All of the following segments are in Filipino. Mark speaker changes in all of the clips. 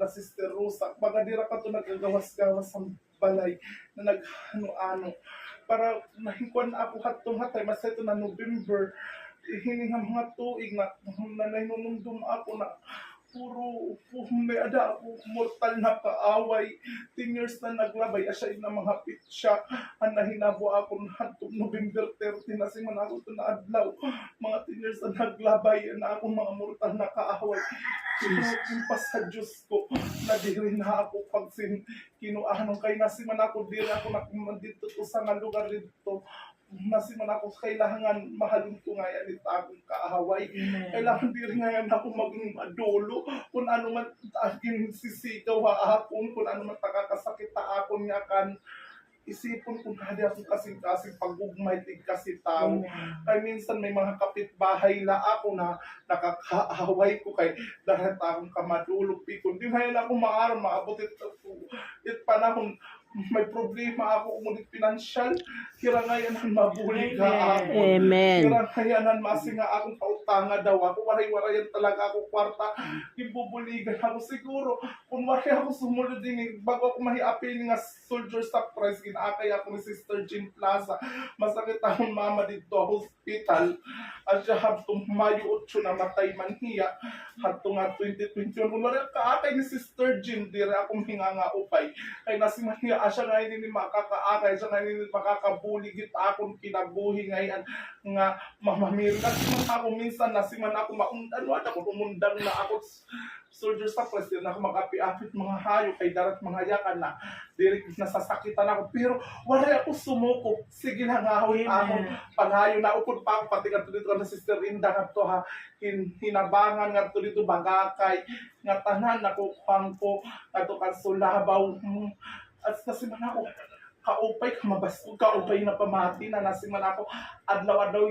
Speaker 1: ang Sister Rosa, mga dira ka to nagagawas-gawas sa balay na nag-ano-ano. Para nahikuan na ako hatong hatay, mas ito na November, hiningham mga tuig na nanay-numundum ako na puro puro may ada ako mortal na kaaway. 10 years na naglabay asya na mga pitsa. Ang nahinabo ako hantong November 30 na si man ako ito na adlaw. Mga 10 years na naglabay na ako mga mortal na kaaway pa sa Diyos ko. Na diri na ako pag sin kinuahan kay nasiman ako. Diri ako na dito to sa nga lugar dito. Nasiman ako kailangan mahalin ko nga yan ito akong kaahaway kailangan di rin ngayon ako maging adulo kung ano man aking sisigaw haakon, kung ano man takakasakit haakon nga kan isipon kung hadi ako kasing-kasing pagugmay kasi tao. Kaya minsan may mga kapitbahay la ako na nakakaaway ko kay dahil akong kamadulog pikon. Di ngayon ako maaram maabot ito. It panahon may problema ako ngunit pinansyal. Kira ngayon ang mabulig ka ako.
Speaker 2: Amen.
Speaker 1: Kira ngayon masi nga akong pautanga daw ako. Waray-warayan talaga ako kwarta. Ibubuligan ako siguro. Kung waray ako sumunod din, bago ako mahiapin nga soldier sa press, ginaakay ako ni Sister Jean Plaza. Masakit akong mama dito hospital. At siya habtong Mayo 8 na matay man hiya. Habtong nga 2021. Kung waray kaakay ni Sister Jean, dire akong hinga nga upay. Kay nasiman hiya, ah, siya nga hindi makakaakay, siya nga hindi makakabuligit akong kinabuhi ngayon nga mamamil. Kasi man ako minsan nasiman ako maundan, wala ako umundang na ako soldier sa press, din ako mag-api-apit mga hayo kay darat mga yakan na. Diri nasasakitan ako. Pero wala ako sumuko. Sige lang ahon ako panghayo na. Upod pa ako pati kadto dito na sister Linda kadto ha. Hin, hinabangan ngadto dito bagakay. Nga tanan ako pangko kadto kan sulabaw hmm. at kasi man ako kaupay kamabastog kaupay na pamati na nasiman ako. Adlaw-adlaw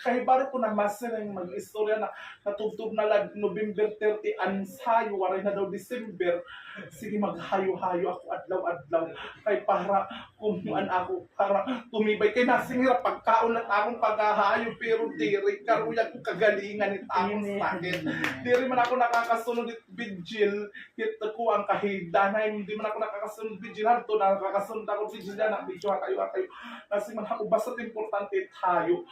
Speaker 1: kay baro ko na master yung mag-istorya na natugtog na lag November 30 ansayo waray na daw December. Sige maghayo-hayo ako adlaw-adlaw kay para kumuan ako para tumibay. Kay nasingira pagkaon at akong paghahayo pero diri karuyag ko kagalingan it akong sakit diri man ako nakakasunod it vigil. Hit ko ang kahigdanan hindi man ako nakakasunod vigil. Hanto nakakasunod ako vigil na video kayo kayo. Kasi man ako basta importante tayo.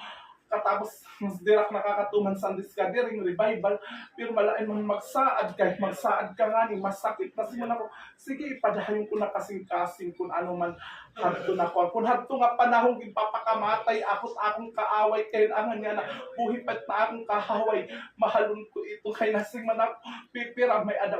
Speaker 1: Katapos mas dirak nakakatuman sa discarding revival pero malain man magsaad kay magsaad ka nga ni masakit kasi man ako. Sige ipadayon ko na kasing-kasing kung ano man hadto na ko. Kung hadto nga panahon ipapakamatay ako sa akong kaaway kay ang niya na buhi pat na akong kahaway. Mahalon ko ito kay nasing man ako. Pipira may ada